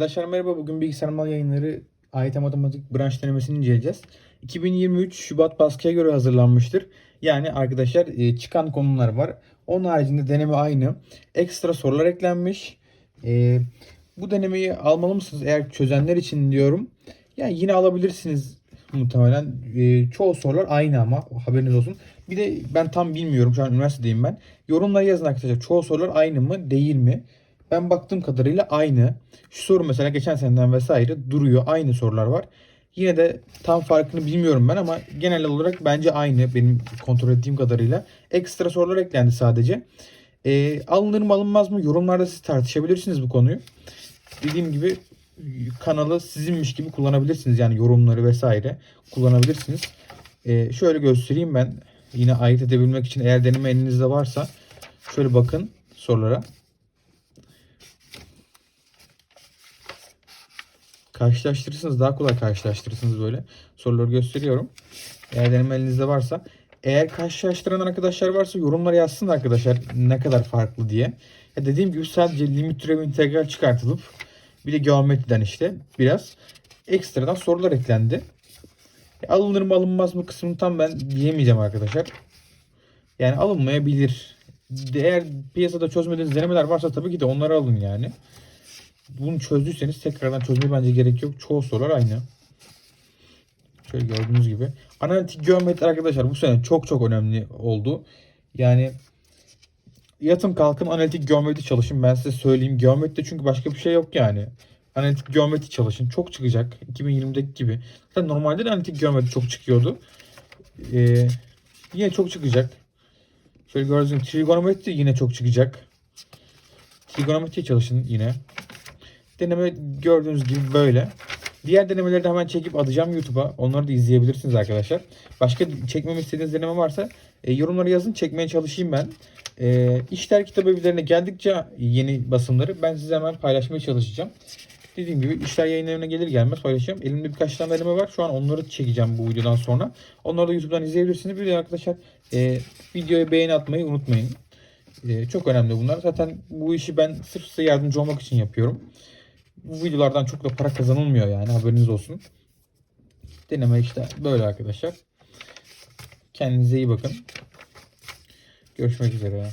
Arkadaşlar merhaba. Bugün bilgisayar mal yayınları AYT Matematik branş denemesini inceleyeceğiz. 2023 Şubat baskıya göre hazırlanmıştır. Yani arkadaşlar e, çıkan konular var. Onun haricinde deneme aynı. Ekstra sorular eklenmiş. E, bu denemeyi almalı mısınız? Eğer çözenler için diyorum. Yani yine alabilirsiniz muhtemelen. E, çoğu sorular aynı ama haberiniz olsun. Bir de ben tam bilmiyorum. Şu an üniversitedeyim ben. Yorumlara yazın arkadaşlar. Çoğu sorular aynı mı değil mi? Ben baktığım kadarıyla aynı. Şu soru mesela geçen seneden vesaire duruyor. Aynı sorular var. Yine de tam farkını bilmiyorum ben ama genel olarak bence aynı benim kontrol ettiğim kadarıyla. Ekstra sorular eklendi sadece. Ee, alınır mı alınmaz mı yorumlarda siz tartışabilirsiniz bu konuyu. Dediğim gibi kanalı sizinmiş gibi kullanabilirsiniz. Yani yorumları vesaire kullanabilirsiniz. Ee, şöyle göstereyim ben. Yine ayırt edebilmek için eğer deneme elinizde varsa şöyle bakın sorulara. Karşılaştırırsınız daha kolay karşılaştırırsınız böyle. Soruları gösteriyorum. Eğer deneme elinizde varsa. Eğer karşılaştıran arkadaşlar varsa yorumlara yazsın arkadaşlar ne kadar farklı diye. Ya dediğim gibi sadece limit türevi integral çıkartılıp bir de geometriden işte biraz ekstradan sorular eklendi. E, alınır mı alınmaz mı kısmını tam ben diyemeyeceğim arkadaşlar. Yani alınmayabilir. Eğer piyasada çözmediğiniz denemeler varsa tabii ki de onları alın yani bunu çözdüyseniz tekrardan çözmeye bence gerek yok. Çoğu sorular aynı. Şöyle gördüğünüz gibi. Analitik geometri arkadaşlar bu sene çok çok önemli oldu. Yani yatın kalkın analitik geometri çalışın. Ben size söyleyeyim. Geometri çünkü başka bir şey yok yani. Analitik geometri çalışın. Çok çıkacak. 2020'deki gibi. Zaten normalde de analitik geometri çok çıkıyordu. Ee, yine çok çıkacak. Şöyle gördüğünüz gibi trigonometri yine çok çıkacak. Trigonometri çalışın yine. Deneme gördüğünüz gibi böyle. Diğer denemeleri de hemen çekip atacağım YouTube'a. Onları da izleyebilirsiniz arkadaşlar. Başka çekmemi istediğiniz deneme varsa e, yorumlara yazın. Çekmeye çalışayım ben. E, İşler kitabı evlerine geldikçe yeni basımları ben size hemen paylaşmaya çalışacağım. Dediğim gibi işler yayınlarına gelir gelmez paylaşacağım. Elimde birkaç tane deneme var. Şu an onları çekeceğim bu videodan sonra. Onları da YouTube'dan izleyebilirsiniz. Bir de arkadaşlar e, videoya beğeni atmayı unutmayın. E, çok önemli bunlar. Zaten bu işi ben sırf size yardımcı olmak için yapıyorum bu videolardan çok da para kazanılmıyor yani haberiniz olsun. Deneme işte böyle arkadaşlar. Kendinize iyi bakın. Görüşmek üzere.